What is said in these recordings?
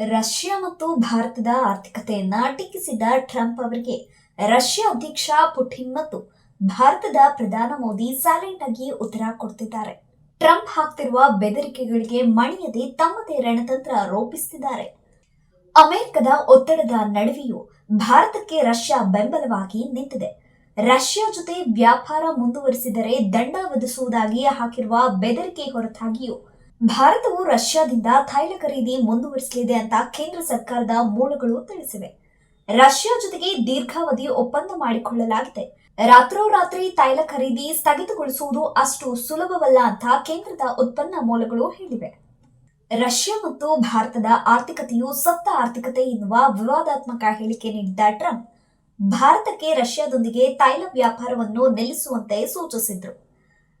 Russia ಮತ್ತು ಭಾರತದ ಆರ್ಥಿಕತೆಯನ್ನ ಟೀಕಿಸಿದ ಟ್ರಂಪ್ ಅವರಿಗೆ ರಷ್ಯಾ ಅಧ್ಯಕ್ಷ ಪುಟಿನ್ ಮತ್ತು ಭಾರತದ ಪ್ರಧಾನ ಮೋದಿ ಸೈಲೆಂಟ್ ಆಗಿ ಉತ್ತರ ಕೊಡ್ತಿದ್ದಾರೆ. ಟ್ರಂಪ್ ಹಾಕ್ತಿರುವ ಬೆದರಿಕೆಗಳಿಗೆ ಮಣಿಯದೆ ತಮ್ಮದೇ ರಣತಂತ್ರ ರೂಪಿಸುತ್ತಿದ್ದಾರೆ ಅಮೆರಿಕದ ಒತ್ತಡದ ನಡುವೆಯೂ ಭಾರತಕ್ಕೆ ರಷ್ಯಾ ಬೆಂಬಲವಾಗಿ ನಿಂತಿದೆ. ರಷ್ಯಾ ಜೊತೆ ವ್ಯಾಪಾರ ಮುಂದುವರಿಸಿದರೆ ದಂಡ ವಿಧಿಸುವುದಾಗಿ ಹಾಕಿರುವ ಬೆದರಿಕೆ ಹೊರತಾಗಿಯೂ ಭಾರತವು ರಷ್ಯಾದಿಂದ ತೈಲ ಖರೀದಿ ಮುಂದುವರಿಸಲಿದೆ ಅಂತ ಕೇಂದ್ರ ಸರ್ಕಾರದ ಮೂಲಗಳು ತಿಳಿಸಿವೆ. ರಷ್ಯಾ ಜೊತೆಗೆ ದೀರ್ಘಾವಧಿ ಒಪ್ಪಂದ ಮಾಡಿಕೊಳ್ಳಲಾಗಿದೆ. ರಾತ್ರೋರಾತ್ರಿ ತೈಲ ಖರೀದಿ ಸ್ಥಗಿತಗೊಳಿಸುವುದು ಅಷ್ಟು ಸುಲಭವಲ್ಲ ಅಂತ ಕೇಂದ್ರದ ಉತ್ಪನ್ನ ಮೂಲಗಳು ಹೇಳಿವೆ. ರಷ್ಯಾ ಮತ್ತು ಭಾರತದ ಆರ್ಥಿಕತೆಯು ಸತ್ತ ಆರ್ಥಿಕತೆ ಎನ್ನುವ ವಿವಾದಾತ್ಮಕ ಹೇಳಿಕೆ ನೀಡಿದ್ದ ಟ್ರಂಪ್, ಭಾರತಕ್ಕೆ ರಷ್ಯಾದೊಂದಿಗೆ ತೈಲ ವ್ಯಾಪಾರವನ್ನು ನಿಲ್ಲಿಸುವಂತೆ ಸೂಚಿಸಿದ್ರು.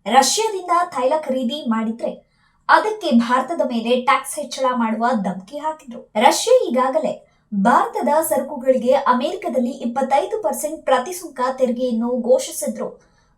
ರಷ್ಯಾದಿಂದ ತೈಲ ಖರೀದಿ ಮಾಡಿದ್ರೆ ಅದಕ್ಕೆ ಭಾರತದ ಮೇಲೆ ಟ್ಯಾಕ್ಸ್ ಹೆಚ್ಚಳ ಮಾಡುವ ಧಮಕಿ ಹಾಕಿದ್ರು. ರಷ್ಯಾ ಈಗಾಗಲೇ ಭಾರತದ ಸರಕುಗಳಿಗೆ ಅಮೆರಿಕದಲ್ಲಿ ಇಪ್ಪತ್ತೈದು ಪರ್ಸೆಂಟ್ ಪ್ರತಿ ಸುಂಕ ತೆರಿಗೆಯನ್ನು ಘೋಷಿಸಿದ್ರು.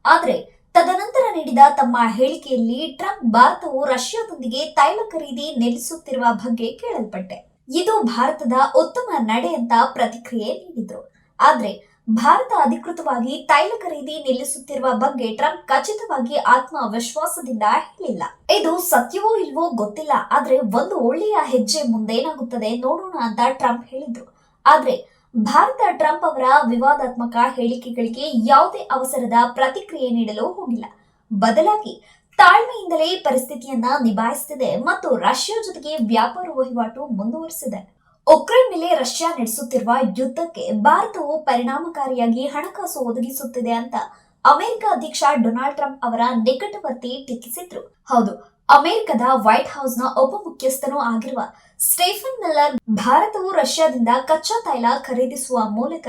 ಆದರೆ ತದನಂತರ ನೀಡಿದ ತಮ್ಮ ಹೇಳಿಕೆಯಲ್ಲಿ ಟ್ರಂಪ್ ಭಾರತವು ರಷ್ಯಾದೊಂದಿಗೆ ತೈಲ ಖರೀದಿ ನಿಲ್ಲಿಸುತ್ತಿರುವ ಬಗ್ಗೆ ಕೇಳಲ್ಪಟ್ಟೆ. ಇದು ಭಾರತದ ಉತ್ತಮ ನಡೆ ಅಂತ ಪ್ರತಿಕ್ರಿಯೆ ನೀಡಿದ್ರು. ಆದ್ರೆ ಭಾರತ ಅಧಿಕೃತವಾಗಿ ತೈಲ ಖರೀದಿ ನಿಲ್ಲಿಸುತ್ತಿರುವ ಬಗ್ಗೆ ಟ್ರಂಪ್ ಖಚಿತವಾಗಿ ಆತ್ಮವಿಶ್ವಾಸದಿಂದ ಹೇಳಿಲ್ಲ. ಇದು ಸತ್ಯವೋ ಇಲ್ವೋ ಗೊತ್ತಿಲ್ಲ. ಆದ್ರೆ ಒಂದು ಒಳ್ಳೆಯ ಹೆಜ್ಜೆ ಮುಂದೇನಾಗುತ್ತದೆ ನೋಡೋಣ ಅಂತ ಟ್ರಂಪ್ ಹೇಳಿದ್ರು. ಆದ್ರೆ ಭಾರತ ಟ್ರಂಪ್ ಅವರ ವಿವಾದಾತ್ಮಕ ಹೇಳಿಕೆಗಳಿಗೆ ಯಾವುದೇ ಅವಸರದ ಪ್ರತಿಕ್ರಿಯೆ ನೀಡಲು ಹೋಗಿಲ್ಲ. ಬದಲಾಗಿ ತಾಳ್ಮೆಯಿಂದಲೇ ಪರಿಸ್ಥಿತಿಯನ್ನ ನಿಭಾಯಿಸುತ್ತಿದೆ ಮತ್ತು ರಷ್ಯಾ ಜೊತೆಗೆ ವ್ಯಾಪಾರ ವಹಿವಾಟು ಮುಂದುವರಿಸಿದೆ. ಉಕ್ರೇನ್ ಮೇಲೆ ರಷ್ಯಾ ನಡೆಸುತ್ತಿರುವ ಯುದ್ಧಕ್ಕೆ ಭಾರತವು ಪರಿಣಾಮಕಾರಿಯಾಗಿ ಹಣಕಾಸು ಒದಗಿಸುತ್ತಿದೆ ಅಂತ ಅಮೆರಿಕ ಅಧ್ಯಕ್ಷ ಡೊನಾಲ್ಡ್ ಟ್ರಂಪ್ ಅವರ ನಿಕಟವರ್ತಿ ಟೀಕಿಸಿದ್ರು. ಹೌದು, ಅಮೆರಿಕದ ವೈಟ್ ಹೌಸ್ನ ಉಪಮುಖ್ಯಸ್ಥನೂ ಆಗಿರುವ ಸ್ಟೇಫನ್ ಮಿಲ್ಲರ್ ಭಾರತವು ರಷ್ಯಾದಿಂದ ಕಚ್ಚಾ ತೈಲ ಖರೀದಿಸುವ ಮೂಲಕ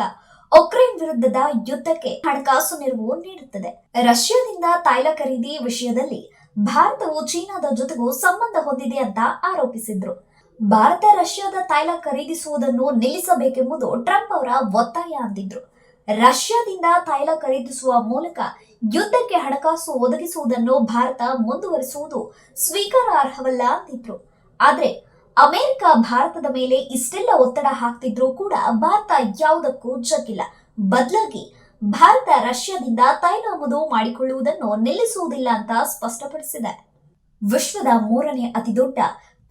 ಉಕ್ರೇನ್ ವಿರುದ್ಧದ ಯುದ್ಧಕ್ಕೆ ಹಣಕಾಸು ನೆರವು ನೀಡುತ್ತದೆ. ರಷ್ಯಾದಿಂದ ತೈಲ ಖರೀದಿ ವಿಷಯದಲ್ಲಿ ಭಾರತವು ಚೀನಾದ ಜೊತೆಗೂ ಸಂಬಂಧ ಹೊಂದಿದೆ ಅಂತ ಆರೋಪಿಸಿದ್ರು. ಭಾರತ ರಷ್ಯಾದ ತೈಲ ಖರೀದಿಸುವುದನ್ನು ನಿಲ್ಲಿಸಬೇಕೆಂಬುದು ಟ್ರಂಪ್ ಅವರ ಒತ್ತಾಯ ಅಂದಿದ್ರು. ರಷ್ಯಾದಿಂದ ತೈಲ ಖರೀದಿಸುವ ಮೂಲಕ ಯುದ್ಧಕ್ಕೆ ಹಣಕಾಸು ಒದಗಿಸುವುದನ್ನು ಭಾರತ ಮುಂದುವರಿಸುವುದು ಸ್ವೀಕಾರಾರ್ಹವಲ್ಲ ಅಂದಿದ್ರು. ಆದ್ರೆ ಅಮೆರಿಕ ಭಾರತದ ಮೇಲೆ ಇಷ್ಟೆಲ್ಲ ಒತ್ತಡ ಹಾಕ್ತಿದ್ರೂ ಕೂಡ ಭಾರತ ಯಾವುದಕ್ಕೂ ಜಗ್ಗಿಲ್ಲ. ಬದಲಾಗಿ ಭಾರತ ರಷ್ಯಾದಿಂದ ತೈಲ ಆಮದು ಮಾಡಿಕೊಳ್ಳುವುದನ್ನು ನಿಲ್ಲಿಸುವುದಿಲ್ಲ ಅಂತ ಸ್ಪಷ್ಟಪಡಿಸಿದೆ. ವಿಶ್ವದ ಮೂರನೇ ಅತಿದೊಡ್ಡ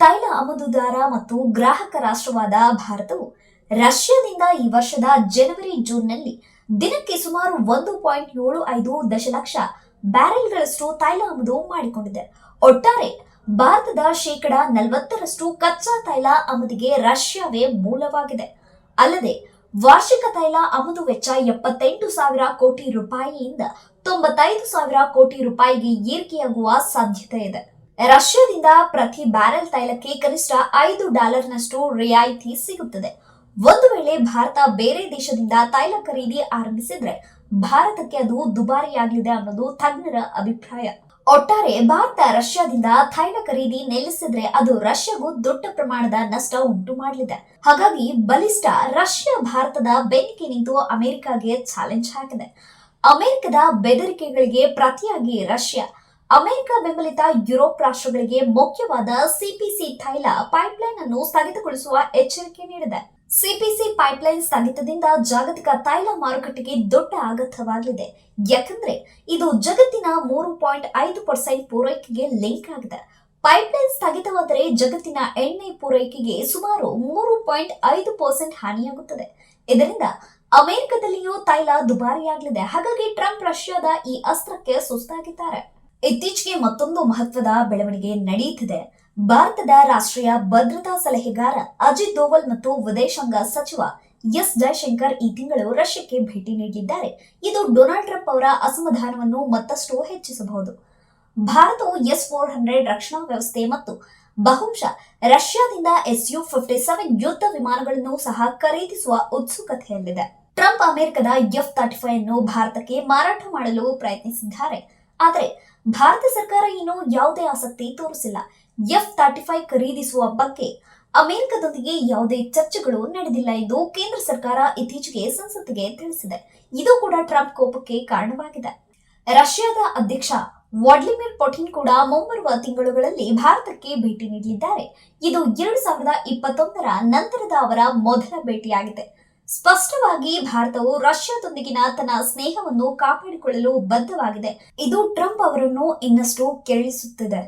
ತೈಲ ಆಮದುದಾರ ಮತ್ತು ಗ್ರಾಹಕ ರಾಷ್ಟ್ರವಾದ ಭಾರತವು ರಷ್ಯಾದಿಂದ ಈ ವರ್ಷದ ಜನವರಿ ಜೂನ್ನಲ್ಲಿ ದಿನಕ್ಕೆ ಸುಮಾರು ಒಂದು ಪಾಯಿಂಟ್ ಏಳು ಐದು ದಶಲಕ್ಷ ಬ್ಯಾರೆಲ್ಗಳಷ್ಟು ತೈಲ ಆಮದು ಮಾಡಿಕೊಂಡಿದೆ. ಒಟ್ಟಾರೆ ಭಾರತದ ಶೇಕಡ ನಲವತ್ತರಷ್ಟು ಕಚ್ಚಾ ತೈಲ ಆಮದಿಗೆ ರಷ್ಯಾವೇ ಮೂಲವಾಗಿದೆ. ಅಲ್ಲದೆ ವಾರ್ಷಿಕ ತೈಲ ಆಮದು ವೆಚ್ಚ ಎಪ್ಪತ್ತೆಂಟು ಸಾವಿರ ಕೋಟಿ ರೂಪಾಯಿಯಿಂದ ತೊಂಬತ್ತೈದು ಸಾವಿರ ಕೋಟಿ ರೂಪಾಯಿಗೆ ಏರಿಕೆಯಾಗುವ ಸಾಧ್ಯತೆ ಇದೆ. ರಷ್ಯಾದಿಂದ ಪ್ರತಿ ಬ್ಯಾರೆಲ್ ತೈಲಕ್ಕೆ ಕನಿಷ್ಠ ಐದು ಡಾಲರ್ನಷ್ಟು ರಿಯಾಯಿತಿ ಸಿಗುತ್ತದೆ. ಒಂದು ವೇಳೆ ಭಾರತ ಬೇರೆ ದೇಶದಿಂದ ತೈಲ ಖರೀದಿ ಆರಂಭಿಸಿದ್ರೆ ಭಾರತಕ್ಕೆ ಅದು ದುಬಾರಿಯಾಗಲಿದೆ ಅನ್ನೋದು ತಜ್ಞರ ಅಭಿಪ್ರಾಯ. ಒಟ್ಟಾರೆ ಭಾರತ ರಷ್ಯಾದಿಂದ ತೈಲ ಖರೀದಿ ನಿಲ್ಲಿಸಿದ್ರೆ ಅದು ರಷ್ಯಾಗೂ ದೊಡ್ಡ ಪ್ರಮಾಣದ ನಷ್ಟ ಉಂಟು ಮಾಡಲಿದೆ. ಹಾಗಾಗಿ ಬಲಿಷ್ಠ ರಷ್ಯಾ ಭಾರತದ ಬೆನ್ನಿಗೆ ನಿಂತು ಅಮೆರಿಕಾಗೆ ಚಾಲೆಂಜ್ ಹಾಕಿದೆ. ಅಮೆರಿಕದ ಬೆದರಿಕೆಗಳಿಗೆ ಪ್ರತಿಯಾಗಿ ರಷ್ಯಾ ಅಮೆರಿಕ ಬೆಂಬಲಿತ ಯುರೋಪ್ ರಾಷ್ಟ್ರಗಳಿಗೆ ಮುಖ್ಯವಾದ ಸಿಪಿಸಿ ತೈಲ ಪೈಪ್ಲೈನ್ ಅನ್ನು ಸ್ಥಗಿತಗೊಳಿಸುವ ಎಚ್ಚರಿಕೆ ನೀಡಿದೆ. ಸಿಪಿಸಿ ಪೈಪ್ಲೈನ್ ಸ್ಥಗಿತದಿಂದ ಜಾಗತಿಕ ತೈಲ ಮಾರುಕಟ್ಟೆಗೆ ದೊಡ್ಡ ಆಘಾತವಾಗಲಿದೆ. ಯಾಕಂದ್ರೆ ಇದು ಜಗತ್ತಿನ ಮೂರು ಪಾಯಿಂಟ್ ಐದು ಪರ್ಸೆಂಟ್ ಪೂರೈಕೆಗೆ ಲಿಂಕ್ ಆಗಿದೆ. ಪೈಪ್ಲೈನ್ ಸ್ಥಗಿತವಾದರೆ ಜಗತ್ತಿನ ಎಣ್ಣೆ ಪೂರೈಕೆಗೆ ಸುಮಾರು ಮೂರು ಪಾಯಿಂಟ್ ಐದು ಪರ್ಸೆಂಟ್ ಹಾನಿಯಾಗುತ್ತದೆ. ಇದರಿಂದ ಅಮೆರಿಕದಲ್ಲಿಯೂ ತೈಲ ದುಬಾರಿಯಾಗಲಿದೆ. ಹಾಗಾಗಿ ಟ್ರಂಪ್ ರಷ್ಯಾದ ಈ ಅಸ್ತ್ರಕ್ಕೆ ಸುಸ್ತಾಗಿದ್ದಾರೆ. ಇತ್ತೀಚೆಗೆ ಮತ್ತೊಂದು ಮಹತ್ವದ ಬೆಳವಣಿಗೆ ನಡೆಯುತ್ತಿದೆ. ಭಾರತದ ರಾಷ್ಟ್ರೀಯ ಭದ್ರತಾ ಸಲಹೆಗಾರ ಅಜಿತ್ ದೋವಲ್ ಮತ್ತು ವಿದೇಶಾಂಗ ಸಚಿವ ಎಸ್ ಜಯಶಂಕರ್ ಈ ತಿಂಗಳು ರಷ್ಯಾಕ್ಕೆ ಭೇಟಿ ನೀಡಿದ್ದಾರೆ. ಇದು ಡೊನಾಲ್ಡ್ ಟ್ರಂಪ್ ಅವರ ಅಸಮಾಧಾನವನ್ನು ಮತ್ತಷ್ಟು ಹೆಚ್ಚಿಸಬಹುದು. ಭಾರತವು ಎಸ್ ಫೋರ್ ಹಂಡ್ರೆಡ್ ರಕ್ಷಣಾ ವ್ಯವಸ್ಥೆ ಮತ್ತು ಬಹುಶಃ ರಷ್ಯಾದಿಂದ ಎಸ್ ಯು ಫಿಫ್ಟಿ ಸೆವೆನ್ ಯುದ್ಧ ವಿಮಾನಗಳನ್ನು ಸಹ ಖರೀದಿಸುವ ಉತ್ಸುಕತೆಯಲ್ಲಿದೆ. ಟ್ರಂಪ್ ಅಮೆರಿಕದ ಎಫ್ ತರ್ಟಿ ಫೈವ್ ಅನ್ನು ಭಾರತಕ್ಕೆ ಮಾರಾಟ ಮಾಡಲು ಪ್ರಯತ್ನಿಸಿದ್ದಾರೆ. ಆದರೆ ಭಾರತ ಸರ್ಕಾರ ಇನ್ನೂ ಯಾವುದೇ ಆಸಕ್ತಿ ತೋರಿಸಿಲ್ಲ. ಎಫ್ ತರ್ಟಿ ಫೈವ್ ಖರೀದಿಸುವ ಬಗ್ಗೆ ಅಮೆರಿಕದೊಂದಿಗೆ ಯಾವುದೇ ಚರ್ಚೆಗಳು ನಡೆದಿಲ್ಲ ಎಂದು ಕೇಂದ್ರ ಸರ್ಕಾರ ಇತ್ತೀಚೆಗೆ ಸಂಸತ್ತಿಗೆ ತಿಳಿಸಿದೆ. ಇದು ಕೂಡ ಟ್ರಂಪ್ ಕೋಪಕ್ಕೆ ಕಾರಣವಾಗಿದೆ. ರಷ್ಯಾದ ಅಧ್ಯಕ್ಷ ವ್ಲಾಡಿಮಿರ್ ಪುಟಿನ್ ಕೂಡ ಮುಂಬರುವ ತಿಂಗಳುಗಳಲ್ಲಿ ಭಾರತಕ್ಕೆ ಭೇಟಿ ನೀಡಲಿದ್ದಾರೆ. ಇದು ಎರಡು ಸಾವಿರದ ಇಪ್ಪತ್ತೊಂದರ ನಂತರದ ಅವರ ಮೊದಲ ಭೇಟಿಯಾಗಿದೆ. ಸ್ಪಷ್ಟವಾಗಿ ಭಾರತವು ರಷ್ಯಾದೊಂದಿಗಿನ ತನ್ನ ಸ್ನೇಹವನ್ನು ಕಾಪಾಡಿಕೊಳ್ಳಲು ಬದ್ಧವಾಗಿದೆ. ಇದು ಟ್ರಂಪ್ ಅವರನ್ನು ಇನ್ನಷ್ಟು ಕೆರಳಿಸುತ್ತಿದೆ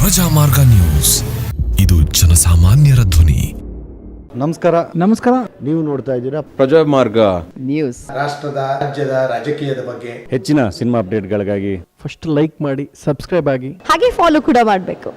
ಪ್ರಜಾಮಾರ್ಗ ನ್ಯೂಸ್. ಇದು ಜನಸಾಮಾನ್ಯರ ಧ್ವನಿ. ನಮಸ್ಕಾರ. ನಮಸ್ಕಾರ. ನೀವು ನೋಡ್ತಾ ಇದ್ದೀರಾ ಪ್ರಜಾಮಾರ್ಗ ನ್ಯೂಸ್. ರಾಷ್ಟ್ರದ ರಾಜ್ಯದ ರಾಜಕೀಯದ ಬಗ್ಗೆ ಹೆಚ್ಚಿನ ಸಿನಿಮಾ ಅಪ್ಡೇಟ್ಗಳಿಗಾಗಿ ಫಸ್ಟ್ ಲೈಕ್ ಮಾಡಿ ಸಬ್ಸ್ಕ್ರೈಬ್ ಆಗಿ. ಹಾಗೆ ಫಾಲೋ ಕೂಡ ಮಾಡಬೇಕು.